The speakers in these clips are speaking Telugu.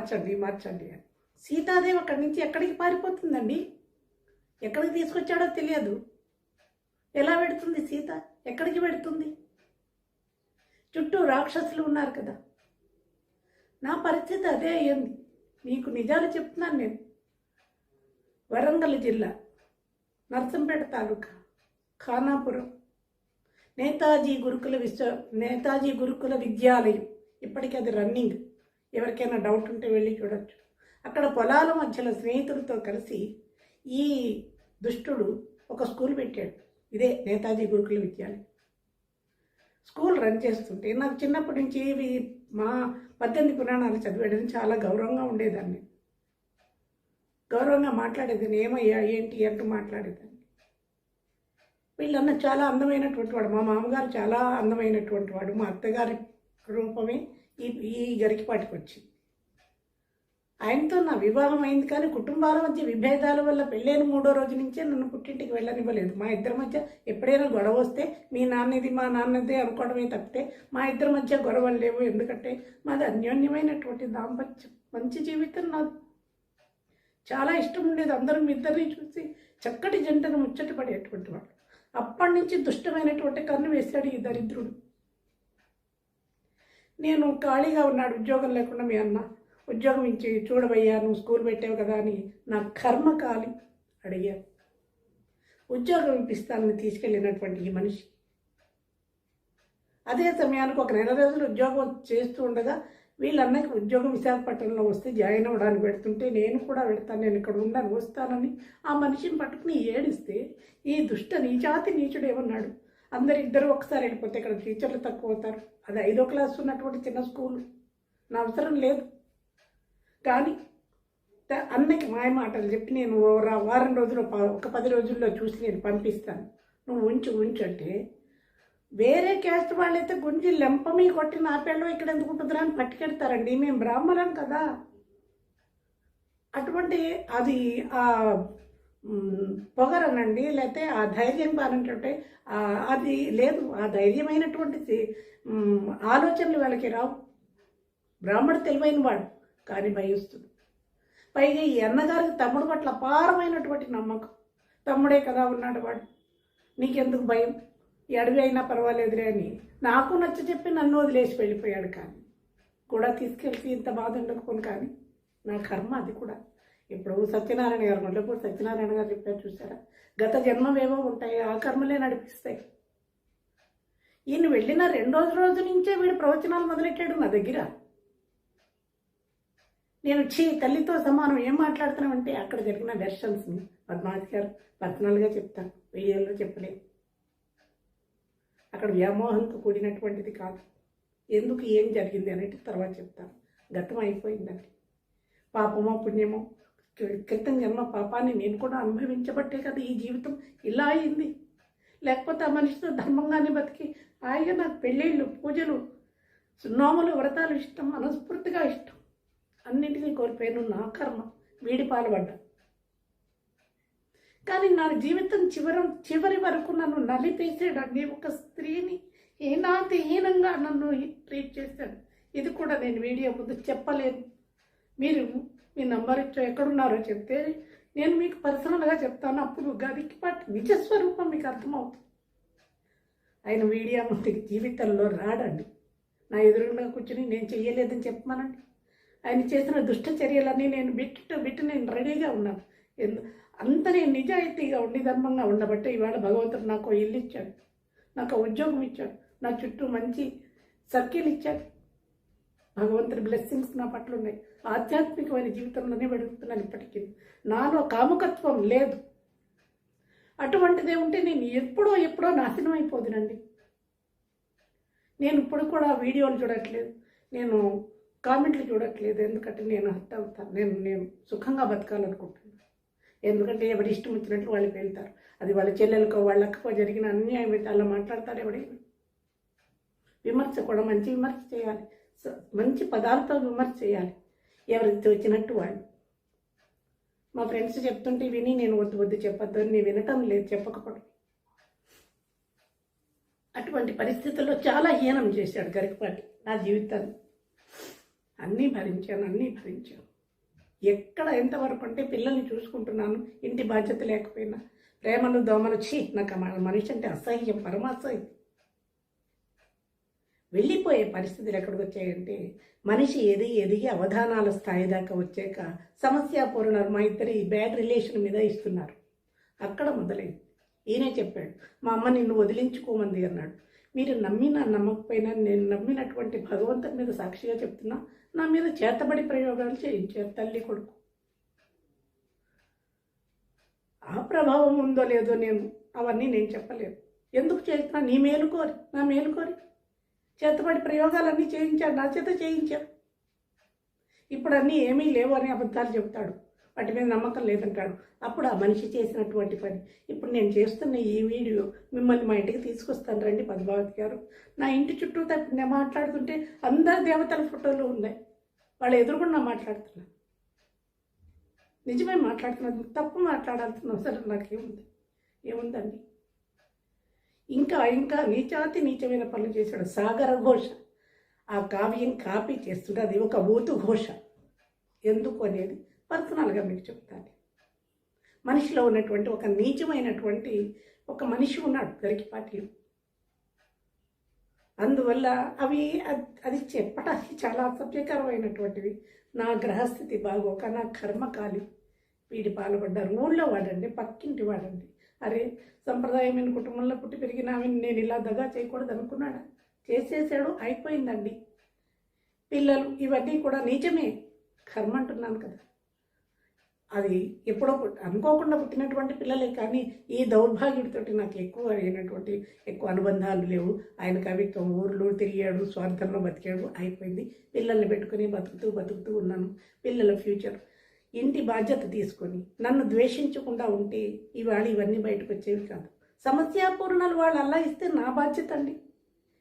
మార్చండి మార్చండి అని. సీతాదేవి అక్కడి నుంచి ఎక్కడికి పారిపోతుందండి? ఎక్కడికి తీసుకొచ్చాడో తెలియదు. ఎలా పెడుతుంది సీత? ఎక్కడికి పెడుతుంది? చుట్టూ రాక్షసులు ఉన్నారు కదా. నా పరిస్థితి అదే అయ్యింది. మీకు నిజాలు చెప్తున్నాను నేను. వరంగల్ జిల్లా నర్సంపేట తాలూకా ఖానాపురం. నేతాజీ గురుకుల విశ్వ నేతాజీ గురుకుల విద్యాలయం. ఇప్పటికీ అది రన్నింగ్. ఎవరికైనా డౌట్ ఉంటే వెళ్ళి చూడొచ్చు. అక్కడ పొలాల మధ్యలో స్నేహితులతో కలిసి ఈ దుష్టుడు ఒక స్కూల్ పెట్టాడు. ఇదే నేతాజీ గురుకుల విద్యాలయం. స్కూల్ రన్ చేస్తుంటే నాకు చిన్నప్పటి నుంచి ఇవి మా పద్దెనిమిది పురాణాలు చదివేయడం చాలా గౌరవంగా ఉండేదాన్ని. గౌరవంగా మాట్లాడేదాన్ని. ఏమయ్యా ఏంటి అంటూ మాట్లాడేదాన్ని. వీళ్ళన్న చాలా అందమైనటువంటి వాడు. మా మామగారు చాలా అందమైనటువంటి వాడు. మా అత్తగారి రూపమే ఈ ఈ గరికిపాటికి వచ్చింది ఆయనతో నా వివాహం అయింది కానీ కుటుంబాల మధ్య విభేదాల వల్ల పెళ్ళైన మూడో రోజు నుంచే నన్ను పుట్టింటికి వెళ్ళనివ్వలేదు. మా ఇద్దరి మధ్య ఎప్పుడైనా గొడవ వస్తే మీ నాన్నది మా నాన్నది అనుకోవడమే తప్పితే మా ఇద్దరి మధ్య గొడవలు లేవు. ఎందుకంటే మాది అన్యోన్యమైనటువంటి దాంపత్యం. మంచి జీవితం నాకు చాలా ఇష్టం ఉండేది. అందరూ మీ ఇద్దరిని చూసి చక్కటి జంటను ముచ్చట పడేటువంటి వాడు. అప్పటి నుంచి దుష్టమైనటువంటి కన్ను వేశాడు ఈ దరిద్రుడు. నేను ఖాళీగా ఉన్నాడు ఉద్యోగం లేకుండా మీ అన్న. ఉద్యోగం ఇచ్చి చూడబయ్యా నువ్వు స్కూల్ పెట్టావు కదా అని నా కర్మ కాలి అడిగా. ఉద్యోగం ఇప్పిస్తానని తీసుకెళ్ళినటువంటి ఈ మనిషి. అదే సమయానికి ఒక నెల రోజులు ఉద్యోగం చేస్తూ ఉండగా వీళ్ళన్నకి ఉద్యోగం విశాఖపట్నంలో వస్తే జాయిన్ అవ్వడానికి పెడుతుంటే నేను కూడా పెడతాను నేను ఇక్కడ ఉండను వస్తానని ఆ మనిషిని పట్టుకుని ఏడిస్తే ఈ దుష్ట నీచాతి నీచుడు ఏమన్నాడు అందరు ఇద్దరు ఒకసారి వెళ్ళిపోతే ఇక్కడ టీచర్లు తక్కువ అవుతారు. అది ఐదో క్లాస్ ఉన్నటువంటి చిన్న స్కూల్ నా అవసరం లేదు. కానీ అన్నకి మాయ మాటలు చెప్పి నేను వారం రోజుల్లో ఒక పది రోజుల్లో చూసి నేను పంపిస్తాను. నువ్వు ఉంచు ఉంచు అంటే వేరే క్యాస్ట్ వాళ్ళైతే గుంజి లెంపమి కొట్టి నా పిల్లలు ఇక్కడ ఎందుకు ఉంటుందిరా అని పట్టుకెడతారండి మేము బ్రాహ్మణం కదా. అటువంటి అది ఆ పొగరనండి లేకపోతే ఆ ధైర్యం బానంటే అది లేదు. ఆ ధైర్యమైనటువంటి ఆలోచనలు వాళ్ళకి రావు. బ్రాహ్మడు తెలివైన వాడు కానీ భయస్తుడు. పైగా ఈ అన్నగారికి తమ్ముడు పట్ల అపారమైనటువంటి నమ్మకం. తమ్ముడే కదా ఉన్నాడు వాడు. నీకెందుకు భయం? ఎడవి అడవి అయినా పర్వాలేదులే అని. నాకు నచ్చ చెప్పి నన్ను వదిలేసి వెళ్ళిపోయాడు కానీ. కూడా తీసుకెళ్తే ఇంత బాధ ఉండకపోను కానీ నా కర్మ అది కూడా. ఇప్పుడు సత్యనారాయణ గారు ఉండేప్పుడు సత్యనారాయణ గారు చెప్పారు చూసారా? గత జన్మవేమో ఉంటాయి ఆ కర్మలే నడిపిస్తాయి. ఈయన వెళ్ళిన రెండో రోజు నుంచే వీడు ప్రవచనాలు మొదలెట్టాడు నా దగ్గర. నేను చీ తల్లితో సమానం ఏం మాట్లాడుతున్నామంటే అక్కడ జరిగిన వెర్షన్స్ని. పద్మావతి గారు పర్సనల్గా చెప్తాను వీడియోలో చెప్పలేదు అక్కడ వ్యామోహంతో కూడినటువంటిది కాదు. ఎందుకు ఏం జరిగింది అనేది తర్వాత చెప్తాను. గతం అయిపోయిందండి. పాపమో పుణ్యమో క్రితం జన్మ పాపాన్ని నేను కూడా అనుభవించబట్టే కదా ఈ జీవితం ఇలా అయింది. లేకపోతే ఆ మనిషితో ధర్మంగానే బతికి హాయిగా నాకు పెళ్ళిళ్ళు పూజలు నోములు వ్రతాలు ఇష్టం మనస్ఫూర్తిగా ఇష్టం. అన్నింటినీ కోల్పోయాను నా కర్మ వీడి పాల్పడ్డా. కానీ నా జీవితం చివరం చివరి వరకు నన్ను నలిపేసాడండి ఒక స్త్రీని ఏనాతి హీనంగా నన్ను ట్రీట్ చేశాడు. ఇది కూడా నేను వీడియో ముందు చెప్పలేను. మీరు మీ నంబర్ ఇచ్చా ఎక్కడున్నారో చెప్తే నేను మీకు పర్సనల్గా చెప్తాను. అప్పుడు గదికి పాటు నిజస్వరూపం మీకు అర్థమవుతుంది. ఆయన వీడియో ముందుకి జీవితంలో రాడండి. నా ఎదురుగా కూర్చుని నేను చెయ్యలేదని చెప్పమనండి. ఆయన చేసిన దుష్ట చర్యలన్నీ నేను బిట్టు బిట్టు నేను రెడీగా ఉన్నాను. ఎందు అంత నేను నిజాయితీగా ఉండి ధర్మంగా ఉండబట్టే ఇవాళ భగవంతుడు నాకు ఇల్లు ఇచ్చాడు. నాకు ఉద్యోగం ఇచ్చాడు. నా చుట్టూ మంచి సర్కిల్ ఇచ్చాడు. భగవంతుని బ్లెస్సింగ్స్ నా పట్ల ఉన్నాయి. ఆధ్యాత్మికమైన జీవితంలోనే వెడుగుతున్నాను ఇప్పటికీ. నాలో కాముకత్వం లేదు. అటువంటిదే ఉంటే నేను ఎప్పుడో ఎప్పుడో నాశనం అయిపోదునండి. నేను ఇప్పుడు కూడా వీడియోలు చూడట్లేదు. నేను కామెంట్లు చూడట్లేదు. ఎందుకంటే నేను హత్య అవుతాను. నేను నేను సుఖంగా బతకాలనుకుంటున్నాను. ఎందుకంటే ఎవరి ఇష్టం వచ్చినట్లు వాళ్ళకి వెళ్తారు. అది వాళ్ళ చెల్లెలకో వాళ్ళకో జరిగిన అన్యాయం అయితే అలా మాట్లాడతారు ఎవడైనా. విమర్శ కూడా మంచి విమర్శ చేయాలి. మంచి పదాలతో విమర్శ చేయాలి ఎవరికి వచ్చినట్టు వాళ్ళు. మా ఫ్రెండ్స్ చెప్తుంటే విని నేను వద్దు వద్దు చెప్పొద్దు అని నేను వినటం లేదు చెప్పకపోవడం. అటువంటి పరిస్థితుల్లో చాలా హీనం చేశాడు గరికపాటి నా జీవితాన్ని. అన్నీ భరించాను అన్నీ భరించాను. ఎక్కడ ఎంతవరకు అంటే పిల్లల్ని చూసుకుంటున్నాను ఇంటి బాధ్యత లేకపోయినా ప్రేమను దోమలు చీ నాకు మనిషి అంటే అసహ్యం పరమాసహ్యం. వెళ్ళిపోయే పరిస్థితులు ఎక్కడికి వచ్చాయంటే మనిషి ఎదిగి ఎదిగి అవధానాల స్థాయి దాకా వచ్చాక సమస్యాపూర్ణాలు మా ఇద్దరి బ్యాడ్ రిలేషన్ మీద ఇస్తున్నారు. అక్కడ మొదలైంది. ఈయనే చెప్పాడు మా అమ్మ నిన్ను వదిలించుకోమంది అన్నాడు. మీరు నమ్మినా నమ్మకపోయినా నేను నమ్మినటువంటి భగవంతుని మీద సాక్షిగా చెప్తున్నా నా మీద చేతబడి ప్రయోగాలు చేయించారు తల్లి కొడుకు. ఆ ప్రభావం ఉందో లేదో నేను అవన్నీ నేను చెప్పలేదు ఎందుకు చేస్తున్నా? నీ మేలుకోరి నా మేలుకోరి చేతపడి చేతబడి ప్రయోగాలన్నీ చేయించాడు. నా చేత చేయించాడు ఇప్పుడు అన్నీ ఏమీ లేవు అని అబద్ధాలు చెబుతాడు. వాటి మీద నమ్మకం లేదంటాడు. అప్పుడు ఆ మనిషి చేసినటువంటి పని. ఇప్పుడు నేను చేస్తున్న ఈ వీడియో మిమ్మల్ని మా ఇంటికి తీసుకొస్తాను రండి పద్మావతి గారు. నా ఇంటి చుట్టూ తప్ప నేను మాట్లాడుతుంటే అందరు దేవతల ఫోటోలు ఉన్నాయి. వాళ్ళు ఎదురుగుండా మాట్లాడుతున్నా నిజమే మాట్లాడుతున్నా తప్పు మాట్లాడాల్సిన అవసరం నాకేముంది? ఏముందండి? ఇంకా ఇంకా నీచాతి నీచమైన పనులు చేశాడు సాగర ఘోష. ఆ కావ్యం కాపీ చేస్తుంటే అది ఒక ఊతు ఘోష. ఎందుకు అనేది పర్సనల్గా మీకు చెప్తాను. మనిషిలో ఉన్నటువంటి ఒక నీచమైనటువంటి ఒక మనిషి ఉన్నాడు గరికిపాటిలో అందువల్ల అవి అది చెప్పడానికి చాలా అసభ్యకరమైనటువంటివి నా గ్రహస్థితి బాగోక నా కర్మకాలి. వీడి పాల్పడ్డారు ఊళ్ళో వాడండి పక్కింటి వాడండి. అరే సంప్రదాయమైన కుటుంబంలో పుట్టి పెరిగినామని నేను ఇలా దగా చేయకూడదు అనుకున్నాడా? చేసేసాడు అయిపోయిందండి. పిల్లలు ఇవన్నీ కూడా నిజమే. కర్మ అంటున్నాను కదా. అది ఎప్పుడో అనుకోకుండా పుట్టినటువంటి పిల్లలే కానీ ఈ దౌర్భాగ్యుడితోటి నాకు ఎక్కువ అయినటువంటి ఎక్కువ అనుబంధాలు లేవు. ఆయన కవిత్వం ఊర్లు తిరిగాడు స్వార్థంలో బతికాడు అయిపోయింది. పిల్లల్ని పెట్టుకుని బతుకుతూ బతుకుతూ ఉన్నాను. పిల్లల ఫ్యూచర్ ఇంటి బాధ్యత తీసుకొని నన్ను ద్వేషించకుండా ఉంటే ఇవాళ ఇవన్నీ బయటకు వచ్చేవి కాదు. సమస్యాపూర్ణాలు వాళ్ళు అలా ఇస్తే నా బాధ్యత అండి.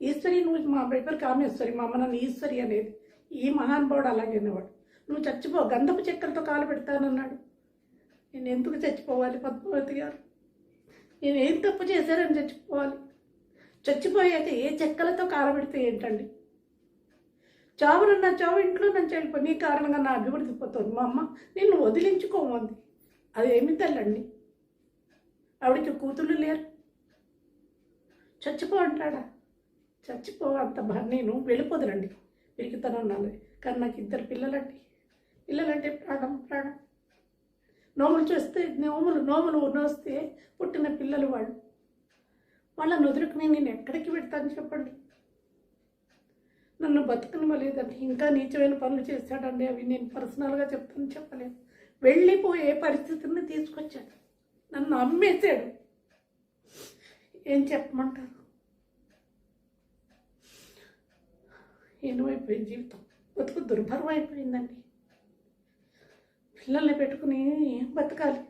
ఈశ్వరి నువ్వు మా పేపర్ కామేశ్వరి మా అమ్మ నన్ను ఈశ్వరి అనేది ఈ మహానుభావుడు అలాగే నువ్వు చచ్చిపో గంధపు చెక్కలతో కాలు పెడతానన్నాడు. నేను ఎందుకు చచ్చిపోవాలి పద్మావతి గారు? నేను ఏం తప్పు చేశారని చచ్చిపోవాలి? చచ్చిపోయాక ఏ చెక్కలతో కాలబెడితే ఏంటండి? చావును నా చావు ఇంట్లో నుంచి వెళ్ళిపోయి నీ కారణంగా నా అభివృద్ధి పోతుంది. మా అమ్మ నిన్ను వదిలించుకోమంది. అది ఏమి తల్లండి? ఆవిడకి కూతుళ్ళు లేరు. చచ్చిపో అంటాడా? చచ్చిపో అంత నేను వెళ్ళిపోదునండి. పెరుగుతాను అన్నది కానీ నాకు ఇద్దరు పిల్లలండి. పిల్లలంటే ప్రాణం ప్రాణం. నోములు చూస్తే నోములు నోములు ఉన్నొస్తే పుట్టిన పిల్లలు వాళ్ళు. వాళ్ళని వదులుకుని నేను ఎక్కడికి పెడతాను చెప్పండి? నన్ను బతుకనివ్వలేదండి ఇంకా నీచమైన పనులు చేశాడండి. అవి నేను పర్సనల్గా చెప్తాను చెప్పలేదు వెళ్ళిపోయే పరిస్థితిని తీసుకొచ్చాడు. నన్ను అమ్మేశాడు. ఏం చెప్పమంటారు? ఎనువైపోయింది జీవితం. బతుకు దుర్భరం అయిపోయిందండి. పిల్లల్ని పెట్టుకుని ఏం బతకాలి?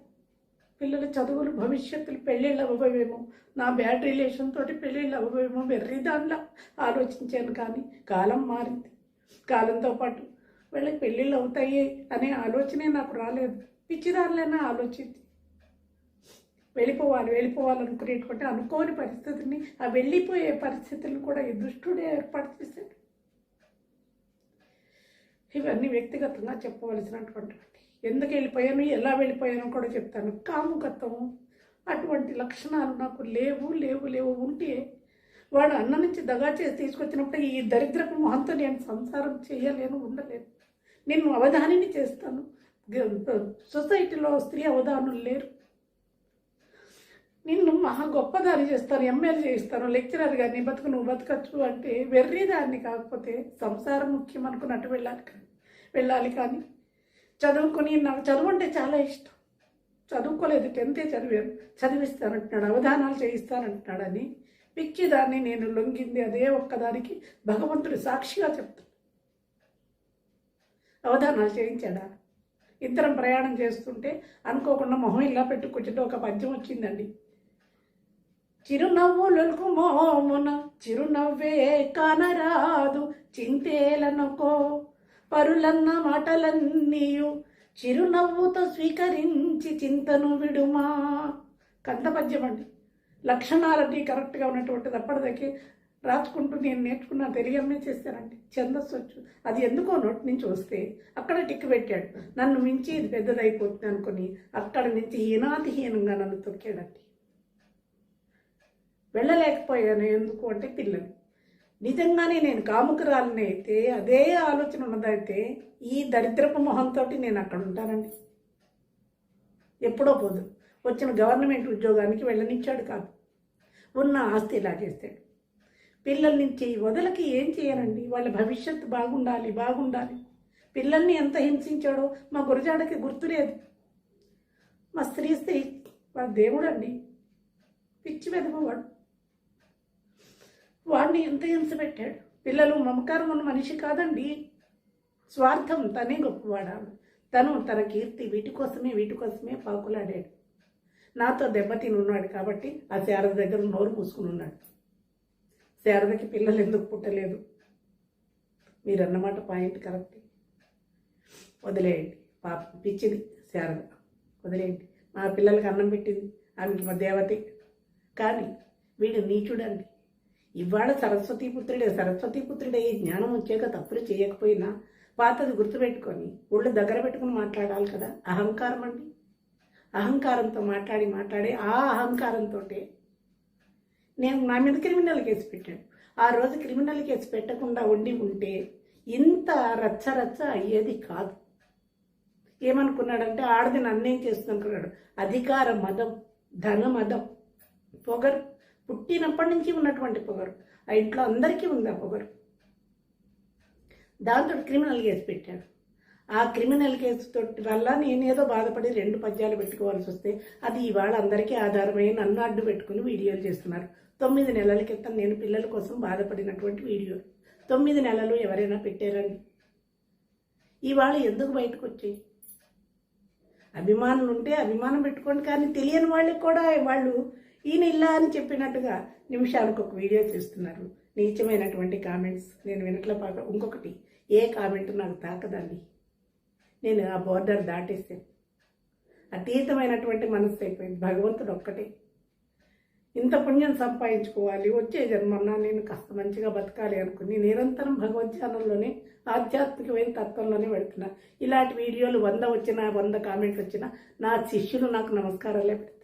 పిల్లల చదువులు భవిష్యత్తులు పెళ్ళిళ్ళు అవ్వవేమో నా బ్యాడ్ రిలేషన్ తోటి పెళ్ళిళ్ళు అవ్వవేమో వెర్రి దానిలా ఆలోచించాను కానీ కాలం మారింది. కాలంతో పాటు వీళ్ళకి పెళ్ళిళ్ళు అవుతాయి అనే ఆలోచనే నాకు రాలేదు. పిచ్చిదారులైనా ఆలోచించి వెళ్ళిపోవాలి వెళ్ళిపోవాలనుకునేటువంటి అనుకోని పరిస్థితిని ఆ వెళ్ళిపోయే పరిస్థితులను కూడా ఈ దుష్టుడే ఏర్పాటు చేశాడు ఇవన్నీ వ్యక్తిగతంగా చెప్పవలసినటువంటి ఎందుకు వెళ్ళిపోయాను ఎలా వెళ్ళిపోయాను కూడా చెప్తాను. కాముకత్వం అటువంటి లక్షణాలు నాకు లేవు లేవు లేవు ఉంటే వాడు అన్న నుంచి దగా చేసి తీసుకొచ్చినప్పుడు ఈ దరిద్రపు మొహంతో నేను సంసారం చేయలేను ఉండలేను. నేను అవధానిని చేస్తాను. సొసైటీలో స్త్రీ అవధానులు లేరు. నిన్ను మహా గొప్పదారి చేస్తాను ఎమ్మెల్యే చేస్తాను లెక్చరర్ గారిని బతుకు నువ్వు బతకచ్చు అంటే వెర్రిదాన్ని కాకపోతే సంసారం ముఖ్యం అనుకున్నట్టు వెళ్ళాలి కానీ వెళ్ళాలి కానీ చదువుకొని నాకు చదువు అంటే చాలా ఇష్టం. చదువుకోలేదు టెన్తే చదివాను. చదివిస్తానంటున్నాడు అవధానాలు చేయిస్తానంటున్నాడని పిచ్చిదాన్ని నేను లొంగింది అదే ఒక్కదానికి భగవంతుడు సాక్షిగా చెప్తాను అవధానాలు చేయించాడా? ఇద్దరం ప్రయాణం చేస్తుంటే అనుకోకుండా మొహం ఇలా పెట్టుకుంటుంటే ఒక పద్యం వచ్చిందండి. చిరునవ్వులకు మోమున చిరునవ్వే కానరాదు చింతేలనుకో. పరులన్న మాటలన్నీయు చిరునవ్వుతో స్వీకరించి చింతను విడుమా. కందపద్యం అండి. లక్షణాలన్నీ కరెక్ట్గా ఉన్నటువంటిది అప్పటిదకి రాసుకుంటూ నేను నేర్చుకున్న తెలియమే చేశానండి ఛందస్సు వచ్చు అది ఎందుకో నోటి నుంచి వస్తే అక్కడ టిక్కు పెట్టాడు. నన్ను మించి ఇది పెద్దదైపోతుంది అనుకుని అక్కడ నుంచి హీనాతిహీనంగా నన్ను తొక్కాడండి. వెళ్ళలేకపోయాను ఎందుకు అంటే పిల్లలు. నిజంగానే నేను కాముకురాలని అయితే అదే ఆలోచన ఉన్నదైతే ఈ దరిద్రపు మొహంతో నేను అక్కడ ఉంటానండి. ఎప్పుడో పోదు. వచ్చిన గవర్నమెంట్ ఉద్యోగానికి వెళ్ళనిచ్చాడు కాదు. ఉన్న ఆస్తి ఇలా చేస్తాడు. పిల్లల నుంచి వదలకి ఏం చేయరండి? వాళ్ళ భవిష్యత్తు బాగుండాలి బాగుండాలి. పిల్లల్ని ఎంత హింసించాడో మా గురజాడకి గుర్తులేదు మా స్త్రీ స్త్రీ వాడు దేవుడు అండి పిచ్చి వెదమవాడు వాడిని ఎంత హింస పెట్టాడు? పిల్లలు మమకారం ఉన్న మనిషి కాదండి. స్వార్థం తనే గొప్పవాడాడు తను తన కీర్తి వీటి కోసమే వీటి కోసమే పాకులాడాడు. నాతో దెబ్బతిని ఉన్నాడు కాబట్టి ఆ శారద దగ్గర నోరు మూసుకుని ఉన్నాడు. శారదకి పిల్లలు ఎందుకు పుట్టలేదు? మీరు అన్నమాట పాయింట్ కరెక్ట్. వదిలేయండి. పాప పిచ్చిది శారద. వదిలేయండి. మా పిల్లలకి అన్నం పెట్టింది. ఆమెకి మా దేవతే. కానీ వీడు నీచుడండి ఇవాళ సరస్వతీపుత్రుడే పుత్రుడే పుత్రుడే జ్ఞానం వచ్చాక తప్పులు చేయకపోయినా పాతది గుర్తుపెట్టుకొని ఒళ్ళు దగ్గర పెట్టుకుని మాట్లాడాలి కదా. అహంకారం అండి. అహంకారంతో మాట్లాడి మాట్లాడి ఆ అహంకారంతో నేను నా మీద క్రిమినల్ కేసు పెట్టాడు ఆ రోజు క్రిమినల్ కేసు పెట్టకుండా ఉండి ఉంటే ఇంత రచ్చ రచ్చ అయ్యేది కాదు. ఏమనుకున్నాడంటే ఆడది నన్నేం చేస్తుంది అనుకున్నాడు అధికార మదం ధన మదం పొగరు. పుట్టినప్పటి నుంచి ఉన్నటువంటి పొగరు. ఆ ఇంట్లో అందరికీ ఉంది ఆ పొగరు. దాంతో క్రిమినల్ కేసు పెట్టాడు. ఆ క్రిమినల్ కేసు తోటి వల్ల నేనేదో బాధపడి రెండు పద్యాలు పెట్టుకోవాల్సి వస్తే అది ఇవాళ అందరికీ ఆధారమై నన్ను అడ్డు పెట్టుకుని వీడియోలు చేస్తున్నారు. తొమ్మిది నెలల క్రితం నేను పిల్లల కోసం బాధపడినటువంటి వీడియో. తొమ్మిది నెలలు ఎవరైనా పెట్టారండి? ఇవాళ ఎందుకు బయటకు వచ్చాయి? అభిమానులు ఉంటే అభిమానం పెట్టుకోండి కానీ తెలియని వాళ్ళకి కూడా వాళ్ళు ఈయన ఇలా అని చెప్పినట్టుగా నిమిషాలకు ఒక వీడియో చేస్తున్నారు. నీచమైనటువంటి కామెంట్స్. నేను వినట్ల పాక ఇంకొకటి. ఏ కామెంట్ నాకు తాకదండి. నేను ఆ బోర్డర్ దాటేసాను అతీతమైనటువంటి మనసు అయిపోయింది. భగవంతుడు ఒక్కటే. ఇంత పుణ్యం సంపాదించుకోవాలి. వచ్చే జన్మన్నా నేను కాస్త మంచిగా బతకాలి అనుకుని నిరంతరం భగవద్ధ్యానంలోనే ఆధ్యాత్మికమైన తత్వంలోనే పెడుతున్నా. ఇలాంటి వీడియోలు వంద వచ్చినా వంద కామెంట్స్ వచ్చినా నా శిష్యులు నాకు నమస్కారాలే పెడతారు